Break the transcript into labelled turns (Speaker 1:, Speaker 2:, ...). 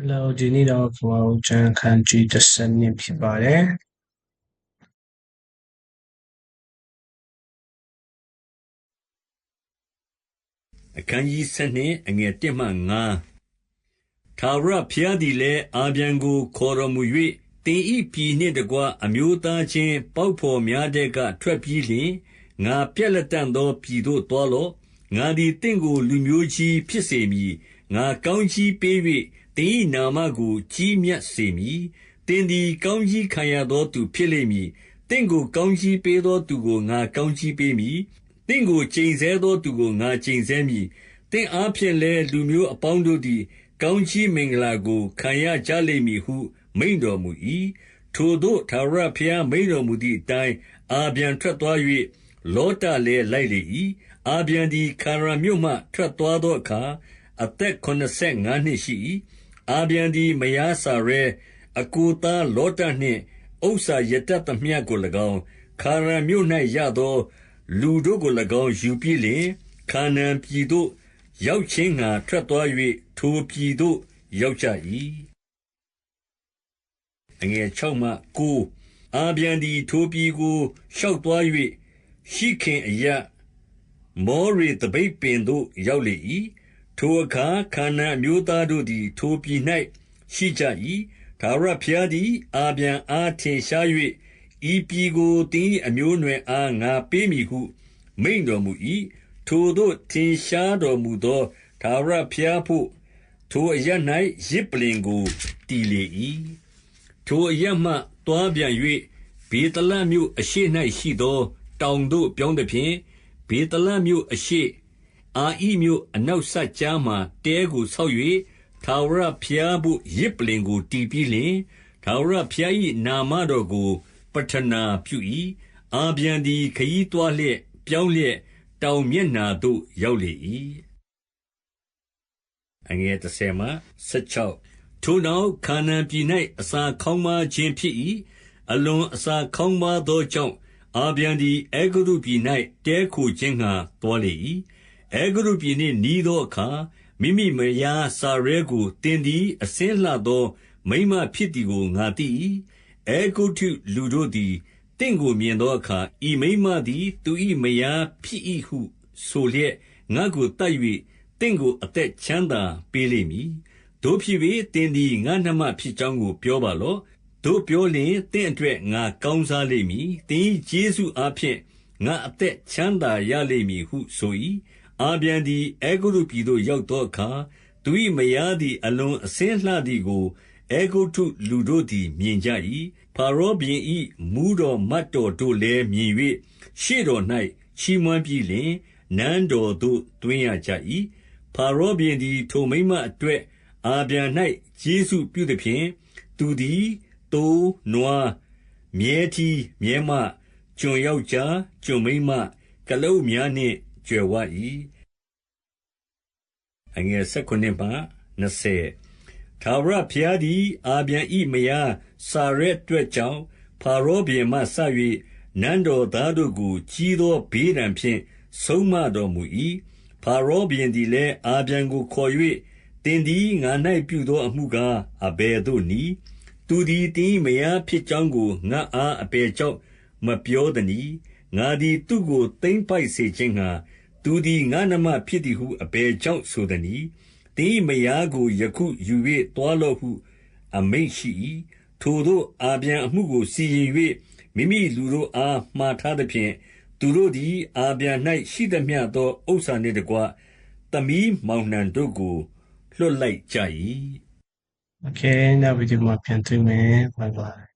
Speaker 1: Hello ဒီနေ့တော့ကျွန်တော်တို့ကျန်ခန်းကြီးတစ်စနစ်ဖြစ်ပါတယ်
Speaker 2: အခန်းကြီး7နှင့်အငယ်1မှ9ထာဝရဘုရားသည်လည်းအာပြန်ကိုခေါ်တော်မူ၍တင်ဤပြည်နှင့်တကွအမျိုးသားချင်းပေါက်ဖော်များတဲ့ကထွက်ပြီးလျင်ငါပြက်လက်တန်သောပြည်သို့တော်လော့ငါသည်တင့်ကိုလူမျိုးကြီးဖြစ်စေမည်ငါကောင်းကြီးပေး၍ တင်ဤနာမကို ကြီးမြတ်စေမည်တင်သည် ကောင်းကြီးခံရသောသူဖြစ်လိမ့်မည်တင့်ကို ကောင်းကြီးပေးသောသူကို ငါကောင်းကြီးပေးမည်တင့်ကို ကျိန်ဆဲသောသူကို ငါကျိန်ဆဲမည်။တင့်အားဖြင့်လည်း လူမျိုးအပေါင်းတို့သည် ကောင်းကြီးမင်္ဂလာကို ခံရကြလိမ့်မည်ဟု မိန့်တော်မူ၏။ထိုသို့ ထာဝရဘုရား မိန့်တော်မူသည်အတိုင်း အာပြန်ထွက်သွား၍လောတလည်း လိုက်လေ၏။အာပြန်သည် ခါရန်မြို့မှ ထွက်သွားသောအခါ အသက်ခုနစ်ဆယ်ငါးနှစ်ရှိ၏။ အာပြန်သည် မယားစာရဲအကိုသားလောတနှင့် ဥစ္စာရတတ်သမျှကို၎င်း ခါရန်မြို့၌ရသော လူတို့ကို၎င်း ယူပြီးလျှင်၊ခါနာန်ပြည်သို့ ရောက်ခြင်းငှါ ထွက်သွား၍ထိုပြည်သို့ ရောက်ကြ၏။အာပြန်သည် ထိုပြည်ကို ရှောက်သွား၍ရှိခင်အရပ် မောရေသပိတ်ပင်သို့ ရောက်လေ၏။ ထိုအခါ ခါနာန်အမျိုးသားတို့သည် ထိုပြည်၌ရှိကြ၏။ထာဝရဘုရားသည် အာပြန်အားထင်ရှား၍ဤပြည်ကို သင်၏အမျိုးအနွယ်အား ငါပေးမည်ဟု မိန့်တော်မူ၏။ထိုသို့ ထင်ရှားတော်မူသော ထာဝရဘုရားအဘို့ ထိုအရပ်၌ယဇ်ပလ္လင်ကို တည်လေ၏။ထိုအရပ်မှ သွားပြန်၍ဗေသလမြို့အရှေ့၌ရှိသော တောင်သို့ ပြောင်းသဖြင့်၊ဗေသလမြို့အရှေ့၊ အာဣမြို့အနောက်စပ်ကြားမှာ တဲကိုဆောက်၍ထာဝရဘုရားဘို့ ယဇ်ပလ္လင်ကို တည်ပြီးလျှင်၊ထာဝရဘုရား၏နာမတော်ကို ပဌနာပြု၏။အာပြန်သည် ခရီးသွားလျက် ပြောင်းလျက် တောင်မျက်နှာသို့ ရောက်လေ၏။ထိုနောက် ခါနာန်ပြည်၌အစာခေါင်းပါးခြင်း ဖြစ်၏။အလွန်အစာခေါင်းပါးသောကြောင့် အာပြန်သည် အဲဂုတ္တုပြည်၌တည်းခိုခြင်းငှါ သွားလေ၏။ အဲဂုတ္တုပြည်နှင့်နီးသောအခါ မိမိမယားစာရဲကို သင်သည် အဆင်းလှသော မိန်းမဖြစ်သည်ကို ငါသိ၏။အဲဂုတ္တုလူတို့သည် သင့်ကိုမြင်သောအခါ၊ဤမိန်းမသည် သူ၏မယားဖြစ်၏ဟုဆိုလျက် ငါ့ကိုသတ်၍သင့်ကို အသက်ချမ်းသာပေးလိမ့်မည်။သို့ဖြစ်၍သင်သည် ငါ့နှမဖြစ်ကြောင်းကို ပြောပါလော့။သို့ပြောလျှင် သင့်အတွက် ငါကောင်းစားလိမ့်မည်။သင်၏ကျေးဇူးအားဖြင့် ငါအသက်ချမ်းသာရလိမ့်မည်ဟုဆို၏။ အာပြန်သည် အဲဂုတ္တုပြည်သို့ ရောက်သောအခါ၊သူ၏မယားသည် အလွန်အဆင်းလှသည်ကို အဲဂုတ္တုလူတို့သည် မြင်ကြ၏။ဖာရောဘုရင်၏မှူးတော်မတ်တော်တို့လည်း မြင်၍ရှေ့တော်၌ချီးမွမ်းပြီးလျှင် နန်းတော်သို့ သွင်းရကြ၏။ဖာရောဘုရင်သည် ထိုမိန်းမအတွက် အာပြန်၌ကျေးဇူးပြုသဖြင့်၊သူသည် သိုး၊နွား၊မြည်းထီး မြည်းမ၊ကျွန်ယောက်ျား၊ကျွန်မိန်းမ၊ကုလားအုပ်များနှင့် ကြွယ်ဝ၏။ထာဝရဘုရားသည် အာပြန်၏မယား စာရဲအတွက် ကြောင့်ဖာရောဘုရင်မှစ၍နန်းတော်သားတို့ကို ကြီးသော ဘေးဒဏ်ဖြင့် ဆုံးမတော်မူ၏။ဖာရောဘုရင်သည်လည်း အာပြန်ကိုခေါ်၍၊သင်သည် ငါ၌ပြုသောအမှုကား အဘယ်သို့နည်း။သူသည် သင်၏မယားဖြစ်ကြောင်းကို ငါ့အား အဘယ်ကြောင့် မပြောသနည်း။ ငါသည် သူ့ကို သိမ်းပိုက်စေခြင်းငှါ သူသည် ငါ့နှမဖြစ်သည်ဟု အဘယ်ကြောင့် ဆိုသနည်း။သင်၏မယားကို ယခုယူ၍သွားလော့ဟု အမိန့်ရှိ၏။ထိုသို့ အာပြန်အမှုကို စီရင်၍မိမိလူတို့အား မှာထားသဖြင့်၊သူတို့သည် အာပြန်၌ရှိသမျှသော ဥစ္စာနှင့်တကွ သမီးမောင်နှံတို့ကို လွှတ်လိုက်ကြ၏။
Speaker 1: Okay နောက်ဗီဒီယိုမှာ ပြန်တွေ့မယ် Bye bye